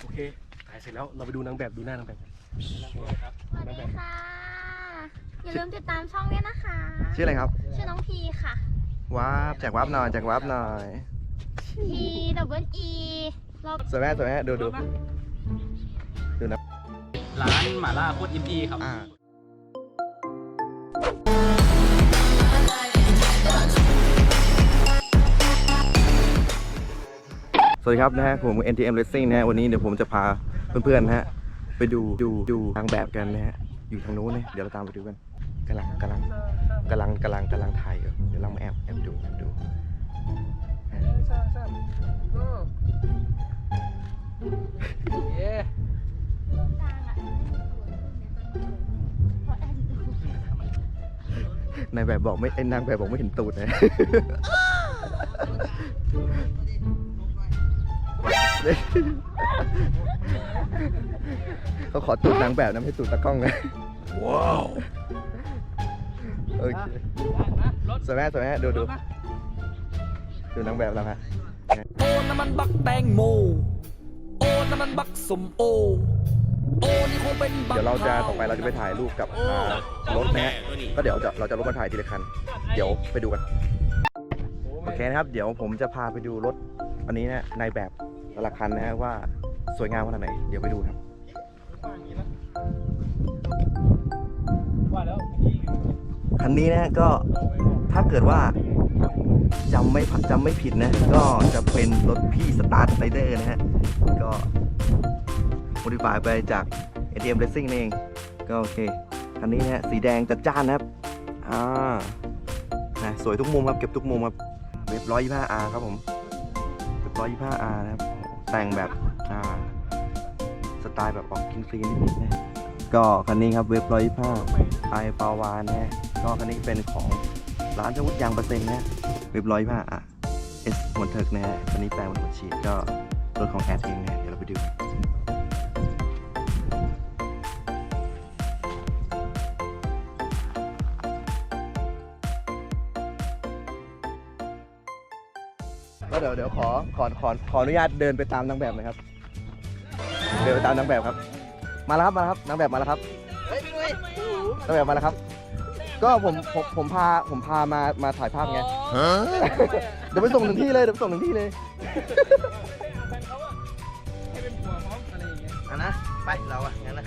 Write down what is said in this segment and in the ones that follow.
โอเคถ่ายเสร็จแล้วเราไปดูนางแบบดูหน้านางแบบกันสวัสดีค่ะ อย่าลืมติดตามช่องด้วยนะคะ ชื่ออะไรครับชื่อน้องพีค่ะ วาร์ปแจกวาร์ปหน่อยแจกวาร์ปหน่อย P W E เราสวยไหมสวยไหมดูดูร้านหม่าล่าโคตรอินดี้ครับ อ่า สวัสดีครับนะฮะผม NTM Racing นะฮะวันนี้เดี๋ยวผมจะพาเพื่อนๆนะฮะไปดูดูดูทางแบบกันนะฮะอยู่ทางโน้นนะเดี๋ยวเราตามไปดูกันกำลังกำลังกำลังกำลังกำลังถ่ายอยู่เดี๋ยวเรามาแอบแอบดูแอบดูนายแบบบอกไม่ไอ้นางแบบบอกไม่เห็นตูดนะ เขาขอตูดนางแบบนะไม่ใช่ตูดตากล้องนะว้าวโอเคสวยไหมสวยไหมดูดูดูนางแบบแล้วฮะโอ้น้ำมันบักแตงโม โอ้น้ำมันบักสมโอ โอ้นี่คงเป็นบักเดี๋ยวเราจะพต่อไปเราจะไปถ่ายรูปกับอ่ารถนะฮะก็เดี๋ยวจะเราจะรถมาถ่ายทีละคัน เดี๋ยวไปดูกัน โอเคนะครับ เดี๋ยวผมจะพาไปดูรถอันนี้นะในแบบ แต่ละคันนะฮะว่าสวยงามขนาดไหน เดี๋ยวไปดูครับคันนี้นะก็ถ้าเกิดว่าจำไม่ผิดจำไม่ผิดนะ ก็จะเป็นรถพี่สตาร์ทไรเดอร์นะฮะ ก็โมดิฟายไปจาก ATM Racing นี่เอง ก็โอเค คันนี้นะฮะ สีแดงจัดจ้านนะครับ อ่านะสวยทุกมุมครับ เก็บทุกมุมครับ เว็บร้อยยี่ห้า R ครับผม เว็บร้อยยี่ห้า R นะครับ แต่งแบบสไตล์แบบออกคินซีนิดๆนะก็คันนี้ครับเว็บร้อยผ้าไอปาวานนะฮะก็คันนี้เป็นของร้านชวุฒิยางเปอร์เซ็นต์นะเว็บร้อยผ้าอะเอสมอนเทิร์กนะฮะคันนี้แปลงเป็นหัวฉีดก็รถของแอดเองนะเดี๋ยวเราไปดู ดี๋ยวเดี๋ยวขอขอขอขออนุญาตเดินไปตามนางแบบหนะครับ เดินไปตามนางแบบครับ มาแล้วครับมาแล้วครับนางแบบมาแล้วครับนางแบบมาแล้วครับ ก็ผมผมผมพาผมพามามาถ่ายภาพไงเดี๋ยวไปส่งถึงที่เลยเดี๋ยวไปส่งถึงที่เลยอันนะไปเราอะงั้นนะ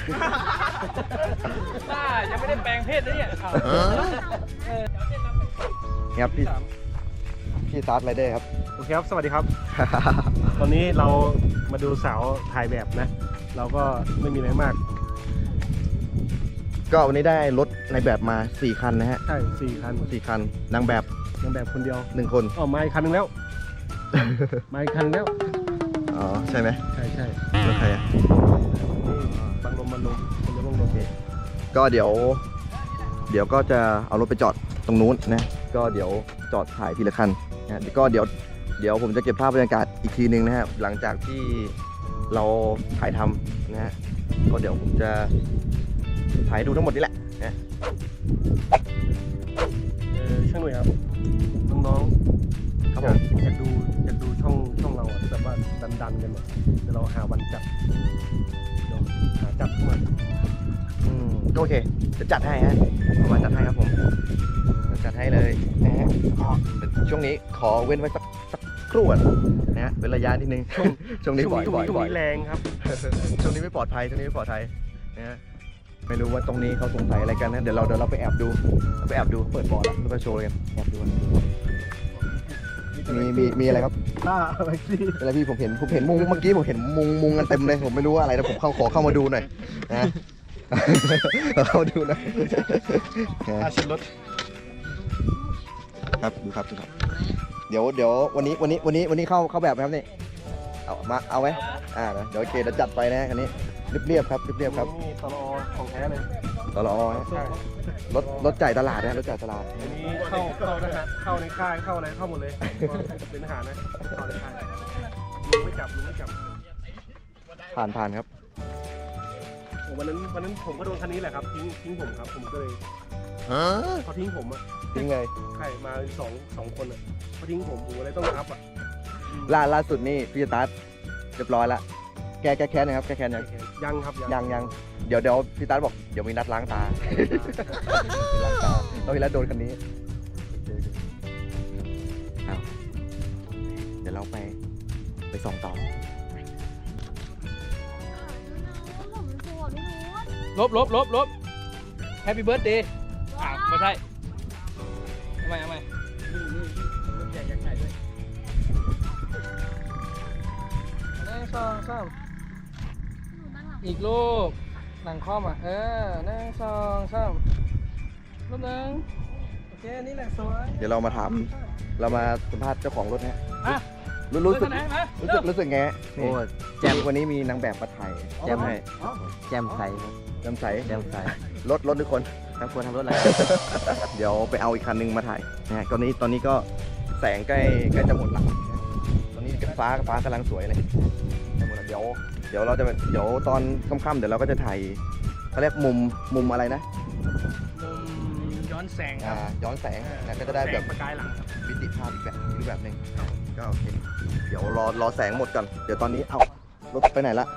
บ้ายังไม่ได้แปลงเพศเลยเนี่ยนี่ครับพี่พี่ซาร์ทไรเดอร์ครับ โอเคครับ สวัสดีครับตอนนี้เรามาดูสาวถ่ายแบบนะ เราก็ไม่มีอะไรมาก ก็วันนี้ได้รถในแบบมา 4 คันนะฮะใช่สี่คันสี่คัน นางแบบนางแบบคนเดียว1คน อ๋อมาอีกคันหนึงแล้ว มาอีกคันแล้ว อ๋อ ใช่ไหมใช่ใช่รถใครอะนี่บังลมบังลมคนเดียวบังลมก็เดี๋ยว เดี๋ยวก็จะเอารถไปจอดตรงนู้นนะ ก็เดี๋ยวจอดถ่ายทีละคันนะก็เดี๋ยว เดี๋ยวผมจะเก็บภาพบรรยากาศอีกทีหนึงนะฮะหลังจากที่เราถ่ายทำนะฮะก็เดี๋ยวผมจะถ่ายให้ดูทั้งหมดนี่แหละนะเออช่างหน่วยครับน้องๆครับอผยากมอยากดูอยากดูช่องช่องเราอะที่แบบว่าดันดันๆกันอะเดี๋ยวเราหาวันจัดเดี๋ยวหาจัดเข้ามาอืมก็โอเคจะจัดให้ฮะผมมาจัดให้ครับผมจะจัดให้เลยนะฮะก็ช่วงนี้ขอเว้นไว้สักสั กครู่อะนะฮะเป็นระยะนิดนึงช่วงนี้บ่อยช่วงบ่อยช่วงบ่อยนี้แรงครับช่วงนี้ไม่ปลอดภัยช่วงนี้ไม่ปลอดภัยนะฮะไม่รู้ว่าตรงนี้เขาสงสัยอะไรกันนะเดี๋ยวเราเดี๋ยวเราไปแอบดูเราไปแอบดูเปิดบอร์ดแล้วก็โชว์กันแอบดูกันมีมีมีอะไรครับอ่าอะไรสิอะไรพี่ผมเห็นผมเห็นมุงเมื่อกี้ผมเห็นมุงมุงกันเต็มเลยผมไม่รู้ว่าอะไรนะผมเข้าขอเข้ามาดูหน่อยนะขอเข้ามาดูหน่อยนะอาชิรถครับดูครับดูครับ เดี๋ยวเดี๋ยววันนี้วันนี้วันนี้วันนี้เข้าเข้าแบบไหมครับนี่เอามาเอาไหมอ่านะเดี๋ยวโอเคเดี๋ยวจัดไปนะคันนี้เรียบเรียบๆครับเรียบเรียบๆครับนี่ตลอของแท้เลยตลอฮะใช่รถรถจ่ายตลาดนะรถจ่ายตลาดอันนี้เข้าเข้านะฮะเข้าในค่ายเข้าอะไรเข้าหมดเลยเป็นทหารนะเข้าในค่ายลุงไม่จับลุงไม่จับผ่านผ่านครับ โอ้วันนั้นวันนั้นผมก็โดนคันนี้แหละครับทิ้งทิ้งผมครับ ผมก็เลยเขาทิ้งผมอะทิ้งเลยใช่มาสองสองคนอะเขาทิ้งผมผมอะไรต้องอัพอะล่าล่าสุดนี่พี่สตาร์ทเรียบร้อยละแกแกแค้นนะครับแกแค้นยังยังครับยังยังเดี๋ยวเดี๋ยวพี่ตั๊ดบอกเดี๋ยวมีนัดล้างตาล้างตาเราอีกแล้วโดนคันนี้เอาเดี๋ยวเราไปไปส่องต่อ ลบลบลบลบแฮปปี้เบิร์ดเดย์อ้าวไม่ใช่ทำไมทำไมแจกยังไงด้วยหนึ่งสองสามหนูนั่งหลังอีกลูกหลังคอมอะ เออหนึ่งสองสามรูปหนึ่งโอเค นี่แหละสวย เดี๋ยวเรามาถาม เรามาสัมภาษณ์เจ้าของรถนะอะรู้รู้สึกไหนมารู้สึกรู้สึกไงโอ้แจมวันนี้มีนางแบบมาถ่ายแจ่มให้ แจ่มใสครับแจมใสแจ่มใสรถรถทุกคนทั้งคนทำรถอะไร เดี๋ยวไปเอาอีกคันหนึงมาถ่ายนะฮะตอนนี้ตอนนี้ก็แสงใกล้ใกล้จะหมดละตอนนี้ฟ้าฟ้ากำลังสวยเลยจะหมดละเดี๋ยวเดี๋ยวเราจะเดี๋ยวตอนค่ำๆเดี๋ยวเราก็จะถ่ายเขาเรียกมุมมุมอะไรนะมุมย้อนแสงคอ่ารับย้อนแสงนะก็จะได้แบบสงประกายหลังครับมิติภาพอีกแบบอีกแบบหนึ่งก็โอเคเดี๋ยวรอรอแสงหมดก่อน เดี๋ยวตอนนี้เอารถไปไหนละ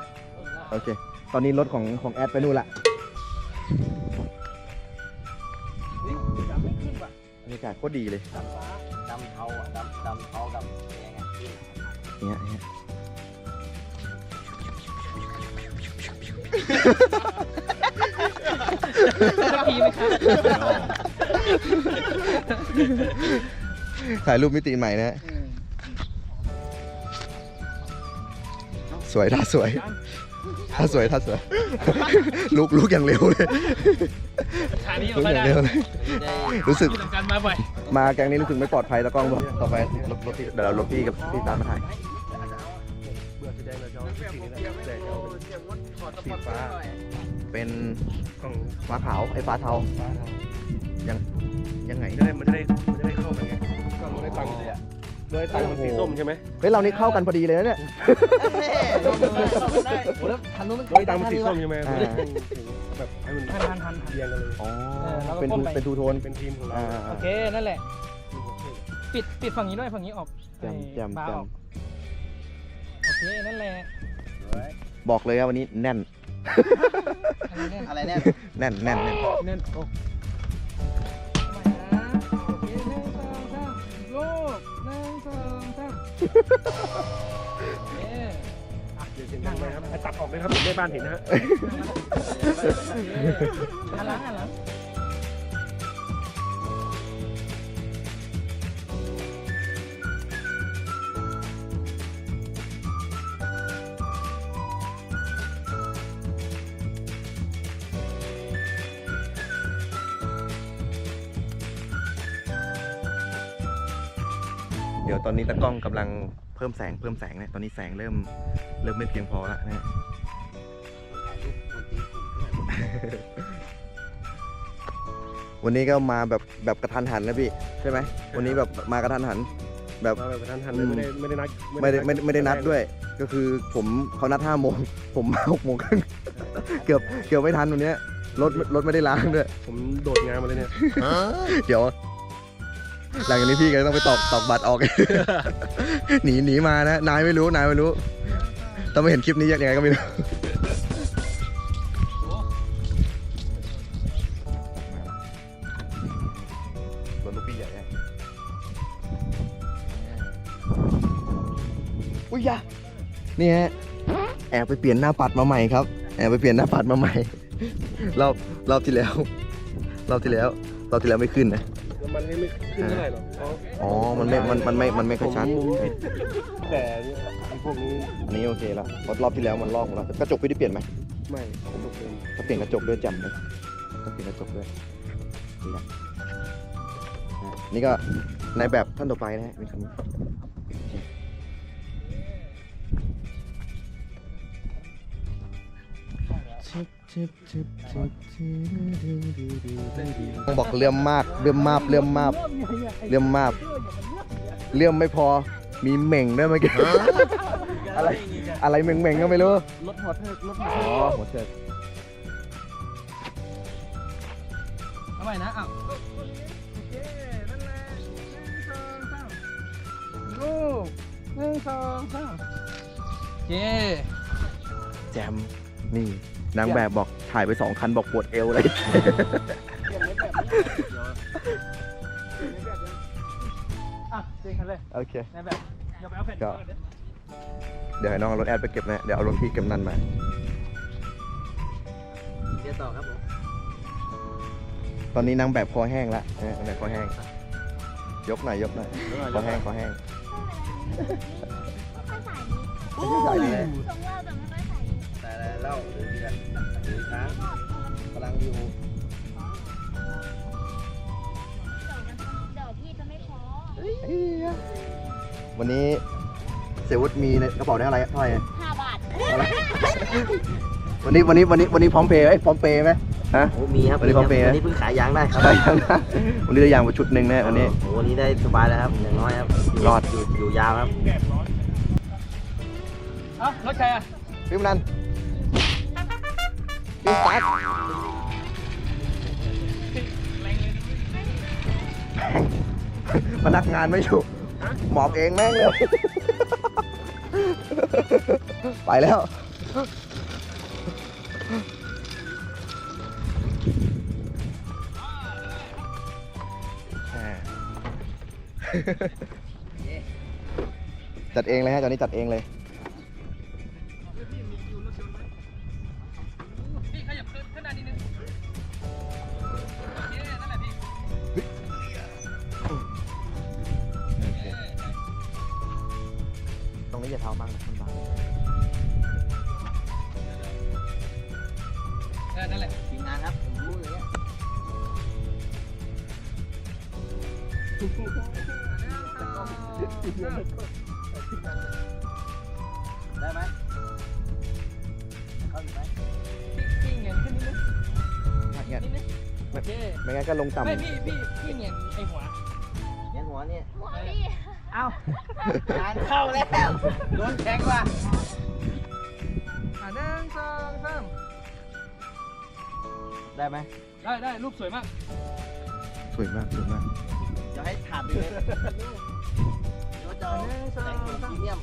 โอเค ตอนนี้รถของของแอดไปนู่นละ นี่ดำไม่ขึ้นว่ะบรรยากาศโคตรดีเลยดำฟ้าดำเทาอะดำดำเทาดำแดงอะเนี่ยเนี่ยสักทีไหมครับถ่ายรูปมิติใหม่นะฮะสวยท่าสวย ท่าสวยท่าสวยลุกลุกอย่างเร็วเลยชานี้ลุเรากก็อย่างได้เร็วเลยได้รู้สึกที่สำคัญมาบ่อยมาแกงนี้รู้สึกไม่ปลอดภัยแล้วกล้องบอกต่อไปรถรถพี่เดี๋ยวเรารถพี่กับพี่ตามมาถ่ายเบื่อสีแดงเราจะเอาสีนี้แหละแดงเอาเป็นสีฟ้าเป็นกล่องฟ้าขาวไอ้ฟ้าเทาฟ้าเทายังยังไงมันจะได้มันจะได้มันจะได้เข้ากันไงก็มันได้ตังค์เลยอะ ได้ตังค์มันสีส้มใช่ไหมเฮ้ยเรานี่เข้ากันพอดีเลยนะเนี่ย โอ้แล้วทันนู้นมันได้ตังค์มันสีส้มใช่ไหมอ่า แบบให้มันทันทันทันทัน เรียงกันเลยอ๋อเออแล้วก็เป็นก้ทูมไป เป็นทูโทนเป็นทีมของเราอ่าโอเค นั่นแหละ ปิด ปิดฝั่งนี้ด้วย ฝั่งนี้ออกแจมแจมฟ้าแจอมอกโอเค นั่นแหละบอกเลยครับวันนี้แน่น อะไรเนี่ยอะไรเนี่ยแน่นแน่นแน่น เน่นโอ้ เดี๋ยวเสียงดังไหมครับให้ตัดออกไหมครับผมได้บ้านเห็นนะฮะ หันหลังหันหลัง ดี๋ยวตอนนี้ตากล้องกำลังเพิ่มแสงเพิ่มแสงเนี่ยตอนนี้แสงเริ่มเริ่มไม่เพียงพอแล้วนะฮะวันนี้ก็มาแบบแบบกระทันหันนะพี่ใช่ไหมวันนี้แบบมากระทันหัน แบบมาแบบทันทันเลยไม่ได้ไม่ได้นัดไม่ได้ไม่ได้ไม่ได้นัดด้วย ก็คือผมเขานัดห้าโมงผมมาหกโมงครึ่งเกือบเกือบไม่ทันวันเนี้ยรถรถไม่ได้ล้างด้วย ผมโดดงานมาเลยเนี่ยเดี๋ยว หลังจากนี้พี่ก็ต้องไปตอกตอกบัตรออก หนีหนีมานะ นายไม่รู้นายไม่รู้ต้องไม่เห็นคลิปนี้ยังไงก็ไม่รู้รถลูกพี่ใหญ่อะอุ้ยยะนี่ฮะแอบไปเปลี่ยนหน้าปัดมาใหม่ครับ แอบไปเปลี่ยนหน้าปัดมาใหม่รอบรอบที่แล้ว รอบที่แล้ว รอบที่แล้วไม่ขึ้นนะแล้ว มันไม่ขึ้นเท่าไหร่หรอกเพราะอ๋อ มันไม่ มัน มันไม่ มันไม่ค่อยชัดผมมุมแต่เนี่ยไอ้พวกนี้อันนี้โอเคแล้วเพราะรอบที่แล้วมันลอกของเรากระจกพี่ได้เปลี่ยนไหมไม่ผมตกเป็นถ้าเปลี่ยนกระจกด้วยจำเลยถ้าเปลี่ยนกระจกด้วยนี่นะอะนี่ก็ในแบบท่านต่อไปนะฮะเป็นคัน ต้องบอกเลื่อมมากเลื่อมมากเลื่อมมากเลื่อมมากเลื่อมไม่พอมีเหม่งด้วยเมื่อกี้อะไรอะไรเหม่งๆก็ไม่รู้รถหัวเทิกรถหัวอ๋เทิอกหัวเชิดทำไมนะอ้าวโอเคนั่นแหละหนึ่งสองสามลูกหนึ่งสองสามโอเคจมนี่ นางแบบบอกถ่ายไปสองคันบอกปวดเอวเลยเปลี่ยนในแบบนี้เดี๋ยวในแบบยังอะเจงกันเลยโอเค ในแบบอย่าไปเอาแผ่นก็ก่อนเดี๋ยวเดี๋ยวให้น้องเอารถแอดไปเก็บนะ เดี๋ยวเอารถพี่เก็บนันมา เดี๋ยวต่อครับผมตอนนี้นางแบบคอแห้งแล้วนะนางแบบคอแห้ง ยกหน่อยยกหน่อยคอแห้งคอแห้งไม่ค่อยสายนี้ใส่เลยทรงเราแต่ไม่ค่อยสายนี้ แต่เล่า หรือเบียร์หรือช้างกำลังอยู่เดี๋ยวพี่จะไม่พอวันนี้เซวุฒมีในกระเป๋าได้อะไรเท่าไหร่ห้าบาทวันนี้วันนี้วันนี้วันนี้พร้อมเพย์เอ้ยพร้อมเพย์ไหมฮะ โอ้มีครับวันนี้พร้อมเพย์นะ วันนี้เพิ่งขายยางได้ครับใช่ยังนะวันนี้ได้ยางมาชุดหนึ่งนะวันนี้ โอ้วันนี้ได้สบายแล้วครับอย่างน้อยครับยู่รอด อยู่อยู่ยาวครับ เอ้ารถใครอะพี่มนัน พี่สตาร์ทพนักงานไม่อยู่ หมอบเองแม่งเลย ไปแล้ว จัดเองเลยฮะตอนนี้จัดเองเลย ก็ลงต่ำไม่พี่พี่พี่เหงียนไอหัวเงี้ยหัวเนี่ยหัวพี่เอ้างานเข้าแล้วโดนแทงว่ะอะหนึ่งสองสามได้ไหมได้ได้รูปสวยมาก สวยมากสวยมากจะให้ถามไปเลยเดี๋ยวจะเอาแต่งตัวพรีเมียม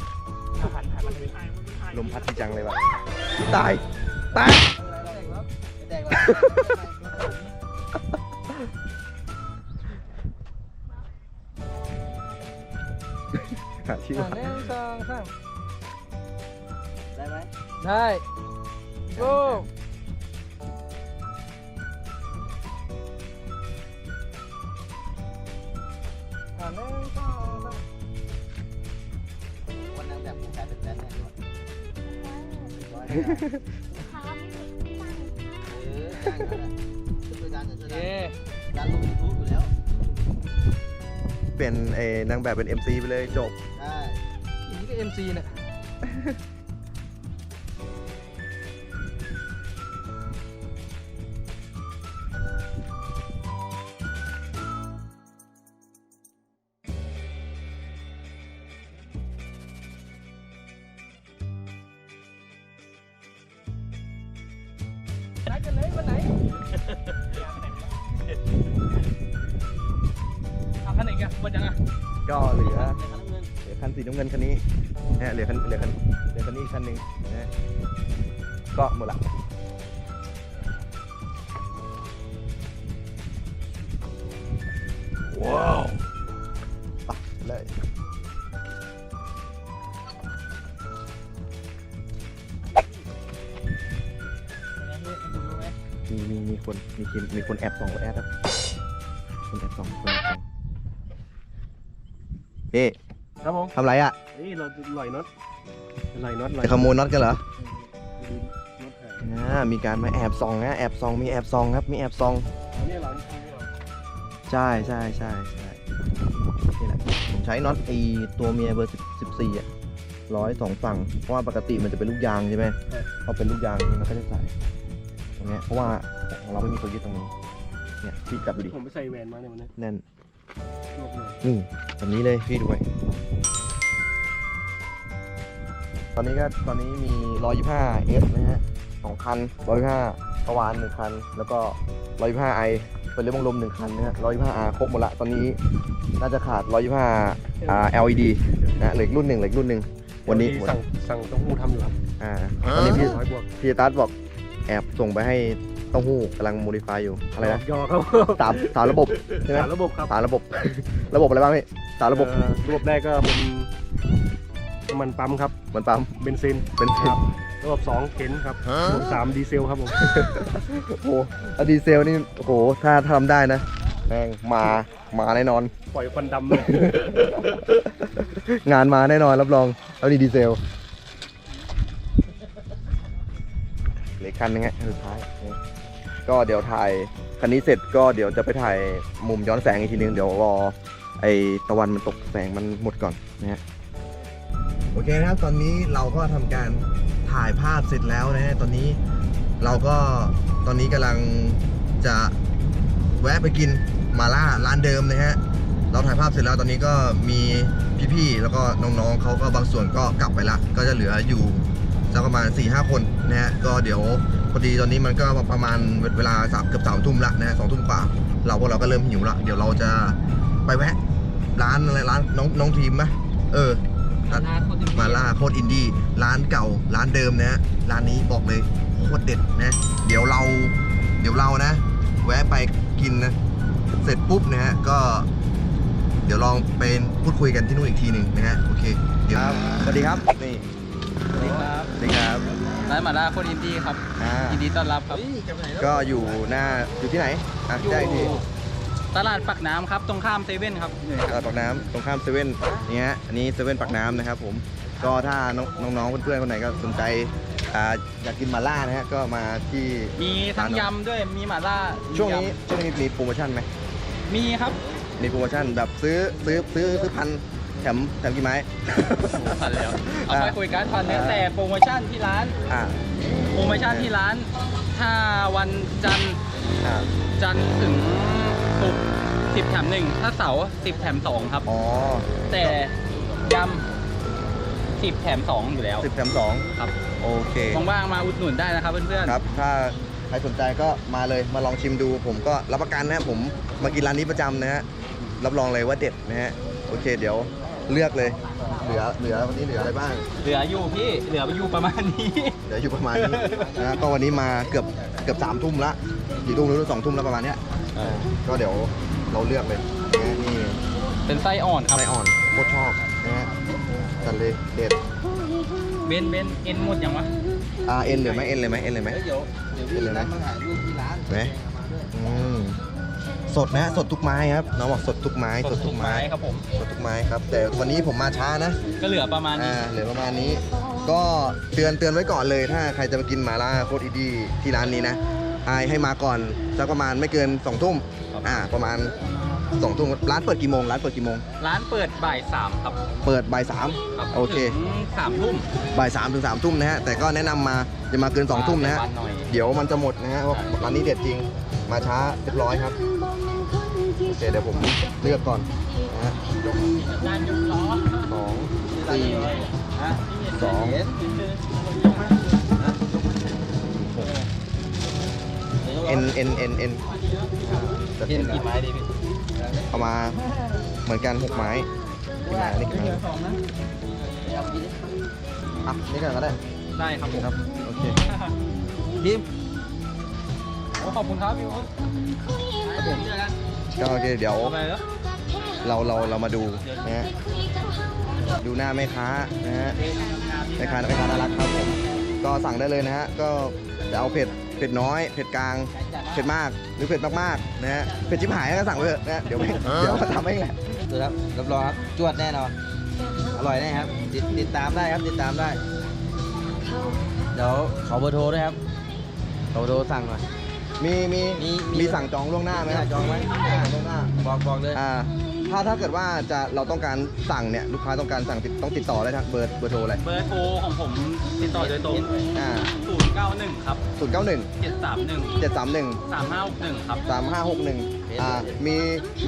หันหันมันเป็นลมพัดที่จังเลยว่ะตายตายแดงแล้วหา งสองสามได้ไหมได้โก้อะหนึ่งสองสามวันนั้นแบบผู้ชายเป็นแฟนแน่นอนร้อยขาไม่ถึงที่ตั้งเออจ้างเขาแหละช่วยดันช่วยโอดัเคนดันลงยูทูบอยู่แล้ว เป็นเอนางแบบเป็น MC ไปเลยจบใช่อีนี่ก็ เอ็มซีเนี่ย นัดกันเลยวันไหนเอาคันไหนกันหมดยังอะก็เหลือใน คันน้ำเงินเหลือคันสีน้ำเงินคันนี้นะฮะเหลือคันเหลือคันเหลือคันนี้อีกคันหนึ่งนะฮะก็หมดละว้าวไปเลยเป็นไงพี่มันดูรู้ไหมมีมีมีคนมีคนมีคนแอบส่องแอดครับคนแอบส่องคนแอบส่องเอ๊ะครับผม ทำไรอะนี่เราลอยน็อตลอยน็อตลอยจะขโมยน็อตกันเหรอน็อตหายอ่ามีการมาแอบส่องนะแอบส่องมีแอบส่องครับมีแอบส่องอันนี้หลังคือเหรอใช่ใช่ใช่ใช่นี่แหละผมใช้น็อตไอตัวเมียเบอร์สิบสิบสี่อะร้อยสองฝั่งเพราะว่าปกติมันจะเป็นลูกยางใช่ไหมพอเป็นลูกยางนี่มันก็จะใส่ตรงเนี้ยเพราะว่าของเราไม่มีตัวยึดตรงนี้เนี่ยพี่จับดูดิผมไปใส่แหวนมาเนี่ยวันนี้แน่นลบเลยนี่แบบนี้เลยพี่ดูไว้ ตอนนี้ก็ตอนนี้มีร้อยยี่ห้าเอฟนะฮะสองคันร้อยห้าประวานหนึ่งคัน แล้วก็ร้อยห้าไอเป็นเรื่องลมหนึ่งคันนะฮะร้อยห้าอาครบหมดละ ตอนนี้น่าจะขาดร้อยห้าอา LED นะเหลืออีกรุ่นหนึ่งเหลืออีกรุ่นหนึ่งวันนี้เดี๋ยสั่งสั่งเต้าหู้ทำอยู่ครับ อ่าวันนี้พี่ร้อยบวกพี่ตัสบอกแอบส่งไปให้ เต้าหู้กำลังโมดิฟายอยู่อะไรนะยอครับสามสามระบบใช่ไหมสามระบบครับสามระบบ ระบบอะไรบ้างพี่สามระบบเอ่อระบบแรกก็เป็นน้ำมันปั๊มครับเหมือนปั๊มเบนซินเป็นสิครับระบบสองเข็นครับระบบสามดีเซลครับผมโอ้โหอะดีเซลนี่โอ้โหถ้าถ้าทำได้นะแม่งมามาแน่นอน ปล่อยควันดำเลยงานมาแน่นอนรับรองแล้วนี่ดีเซลเหลืออกคันนึงฮะคันสุดท้าย ก็เดี๋ยวถ่ายคันนี้เสร็จก็เดี๋ยวจะไปถ่ายมุมย้อนแสงอีกทีนึงเดี๋ยวรอไอตะวันมันตกแสงมันหมดก่อนนะฮะโอเคนะครับตอนนี้เราก็ทำการถ่ายภาพเสร็จแล้วนะฮะตอนนี้เราก็ตอนนี้กำลังจะแวะไปกินมาล่าร้านเดิมนะฮะเราถ่ายภาพเสร็จแล้วตอนนี้ก็มีพี่ๆแล้วก็น้องๆเขาก็บางส่วนก็กลับไปละก็จะเหลืออยู่สักประมาณ4ี่ห้าคนนะฮะก็เดี๋ยว อดีตอนนี้มันก็ประมาณเวลาสามเกือบสามทุ่มละนะฮะสองทุ่มกว่า เราพวกเราก็เริ่มหิวละเดี๋ยวเราจะไปแวะ ร้านอะไรร้านน้องน้องทีมไหมเออมาลาคนมาล่าโคตรอินดี้ร้านเก่าร้านเดิมนะฮะร้านนี้บอกเลยโคตรเด็ดนะ เดี๋ยวเราเดี๋ยวเรานะ แวะไปกินนะเสร็จปุ๊บนะฮะก็ เดี๋ยวลองเป็นพูดคุยกันที่นู่นอีกทีหนึ่งนะฮะโอเคเดี๋ยวสวัสดีครับนี่สวัสดีครับสวัสดีครับ ร้านมาลาคนอินดี้ครับอ่ายินดีต้อนรับครับก็อยู่หน้าอยู่ที่ไหนอะอยู่ได้ที่ตลาดปักน้ำครับ ตรงข้ามเซเว่นครับนี่ตลาดปากน้ำตรงข้ามเซเว่นนี่ฮะอันนี้เซเว่นปากน้ำนะครับผมก็ถ้าน้องน้องๆเพื่อนๆคนไหนก็สนใจอ่าอยากกินมาล่านะฮะก็มาที่มีทั้งยำด้วยมีหม่าล่าช่วงนี้มียช่วงนี้มีโปรโมชั่นไหมำมีครับ มีโปรโมชั่นแบบซื้อซื้อซื้อซื้อพัน แถมแถมกี่ไม้ พันแล้ว เอาไปอ่าคุยกันพันแล้วอ่าแต่โปรโมชั่นที่ร้าน อ่าโปรโมชั่นที่ร้าน ถ้าวันจันทร์อ่าจันทร์ถึงศุกร์สิบแถมหนึ่ง ถ้าเสาร์สิบแถมสองครับ อ๋อแต่ยำสิบแถมสองอยู่แล้วสิบแถมสองครับโอเค ว่างๆมาอุดหนุนได้นะครับเพื่อนๆ ครับ ถ้าใครสนใจก็มาเลยมาลองชิมดู ผมก็รับประกันนะผมมากินร้านนี้ประจำนะฮะ รับรองเลยว่าเด็ดนะฮะ โอเค เดี๋ยว เลือกเลย เหลือเหลือวันนี้เหลืออะไรบ้าง เหลืออยู่พี่ เหลืออยู่ประมาณนี้เดี๋ยวอยู่ประมาณนี้นะก็วันนี้มาเกือบเกือบสามทุ่มละกี่ทุ่มหรือสองทุ่มแล้วประมาณเนี้ยก็เดี๋ยวเราเลือกเลยนะฮะนี่เป็นไส้อ่อนครับ ไส้อ่อนโคตรชอบนะฮะจัดเลยเด็ดเบนเบนเอ็นหมดยังวะอ่าเอ็นเหลือไหมเอ็นเลยไหมเอ็นเลยไหมเดี๋ยวเดี๋ยวพี่นัดมาถ่ายรูปที่ร้านไหมอืม สดนะ สดทุกไม้ครับน้องบอกสดทุกไม้สดทุกไม้ครับผมสดทุกไม้ครับ แต่วันนี้ผมมาช้านะ ก็เหลือประมาณนี้อ่าเหลือประมาณนี้ ก็เตือนเตือนไว้ก่อนเลย ถ้าใครจะมากินหมาล่าโคตรอีดีที่ร้านนี้นะอายให้มาก่อนสักประมาณไม่เกิน2องทุ่มอ่าประมาณสองทุ่มร้านเปิดกี่โมงร้านเปิดกี่โมงร้านเปิดบ่ายสามครับเปิดบ่ายสามครับโอเคถึงสามทุ่มบ่ายสามถึงสามทุ่มนะฮะแต่ก็แนะนำมาอย่ามาเกินสองทุ่มนะฮะวันหน่อยเดี๋ยวมันจะหมดนะฮะเพราะร้านนี้เด็ดจริง มาช้าเรียบร้อยครับ โอเคเดี๋ยวผมเลือกก่อนนะฮะจานยกล้อสองสี่ฮะสองเอ็นเอ็นเอ็นเอ็นเห็นกี่ไม้ดีพี่เอามาเหมือนกันหกไม้กี่ไม้อันนี้กี่ไม้สองนะอะนี่กันก็ได้ได้ครับผมครับโอเคทีมโอ้ขอบคุณครับพี่วุฒิครับผมเจอกัน ก็โอเคเดี๋ยวเอาไปแล้วเราเราเรามาดูนะฮะดูหน้าแม่ค้านะฮะแม่ค้าแม่ค้าน่ารักครับผมก็สั่งได้เลยนะฮะก็จะเอาเผ็ดเผ็ดน้อยเผ็ดกลางเผ็ดมากหรือเผ็ดมากๆนะฮะเผ็ดชิบหายก็สั่งไปเถอะนะฮะเดี๋ยวไม่เดี๋ยวมาทำให้แหละดูครับรับรองครับจวดแน่นอนอร่อยแน่ครับติดติดตามได้ครับติดตามได้ เดี๋ยวขอเบอร์โทรด้วยครับขอเบอร์โทรสั่งหน่อย มีมีมีมี มีสั่งจองล่วงหน้าไหมไม่ได้จองไว้อ่าล่วงหน้าบอกบอกเลย อ่าถ้าถ้าเกิดว่าจะเราต้องการสั่งเนี่ยลูกค้าต้องการสั่งติดต้องติดต่อได้ทางเบอร์เบอร์โทรอะไรเบอร์โทรของผมติดต่อโดยตรงอ่า091 ครับ ศูนย์เก้าหนึ่ง731 เจ็ดสามหนึ่ง3561 ครับ สามห้าหกหนึ่งอ่ามี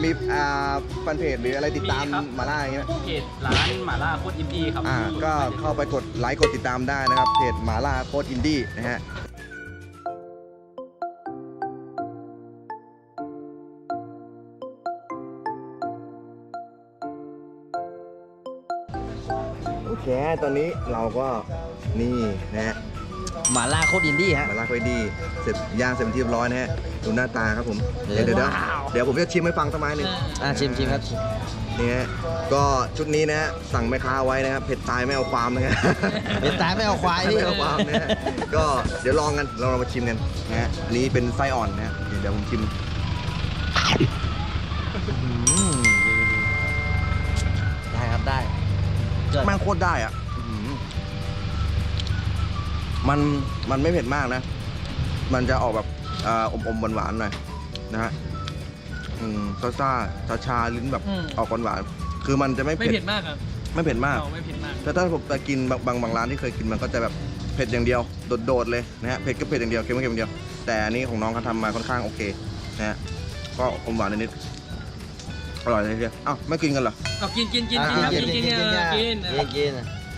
มีอ่าแฟนเพจหรืออะไรติดตามมีครับมาล่าอย่างเงี้ย เพจร้านหม่าล่าโคตรอินดี้ครับ อ่าก็เข้าไปกดไลค์กดติดตามได้นะครับ เพจหมาล่าโคตรอินดี้นะฮะ ตอนนี้เราก็นี่นะฮะหมาล่าโคตรอินดี้ฮะ มาลากไว้ดี เสร็จย่างเสร็จเป็นที่เรียบร้อยนะฮะดูหน้าตาครับผม เดี๋ยวเดี๋ยวเดี๋ยวเดี๋ยวผมจะชิมให้ฟังสักไม้หนึ่งอะชิมชิมครับชิม นี่ฮะก็ชุดนี้นะฮะสั่งแม่ค้าไว้นะครับเผ็ดตายไม่เอาความนะฮะเป็นตายไม่เอาควายพี่ ไม่เอาความนะฮะก็เดี๋ยวลองกันเราลองมาชิมกันนะฮะอันนี้เป็นไส้อ่อนนะฮะเดี๋ยวเดี๋ยวผมชิมอืมได้ครับได้จดแม่งโคตรได้อะอื้อหือ มันมันไม่เผ็ดมากนะ มันจะออกแบบอ่าอมอมหวานหวานๆหน่อยนะฮะอืมซ่าซ่าชาชาๆลิ้นแบบอืมออกหวานหวานๆคือมันจะไม่ไม่เผ็ดเผ็ดมากครับไม่เผ็ดมากเราไม่เผ็ดมาก แต่ถ้าผมไปกินบางบางบางร้านที่เคยกินมันก็จะแบบเผ็ดอย่างเดียวโดดๆเลยนะฮะเผ็ดก็เผ็ดอย่างเดียวเค็มก็เค็มอย่างเดียว แต่อันนี้ของน้องเขาทำมาค่อนข้างโอเคนะฮะก็อมหวานนิดๆอร่อยเลยทีเดียวอ้าวไม่กินกันเหรอเอากินกินกินอะกินครับกินกินกินกินกิกินนกินกิน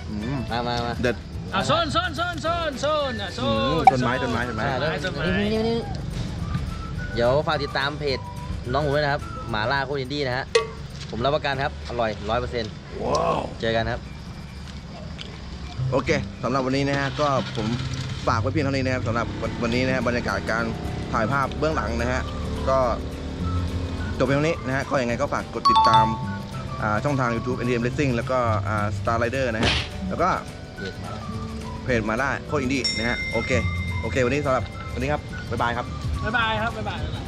อืมมามามาเด็ด อะโซนโซนโซนโซนโซนอะโซอืมนต้นไม้ต้นไม้ต้นไม้ อะต้นไม้ต้นไม้นี่นี่นี่เดี๋ยวฝากติดตามเพจน้องผมด้วยนะครับ หมาล่าโคตรอินดี้นะฮะ ผมรับประกันครับ อร่อยร้อยเปอร์เซ็นต์ว้าว เจอกันครับ โอเคสำหรับวันนี้นะฮะก็ผมฝากไว้เพียงเท่านี้นะครับสำหรับวันวันนี้นะฮะบรรยากาศการถ่ายภาพเบื้องหลังนะฮะก็จบเพียงเท่านี้นะฮะก็ยังไงก็ฝากกดติดตามอ่าช่องทาง YouTube NDM Racing แล้วก็อ่า Star Rider นะฮะแล้วก็ เพจมาล่าโคตรอินดี้นะฮะโอเคโอเค วันนี้สำหรับวันนี้ครับบ๊ายบายครับบ๊ายบายครับบ๊ายบาย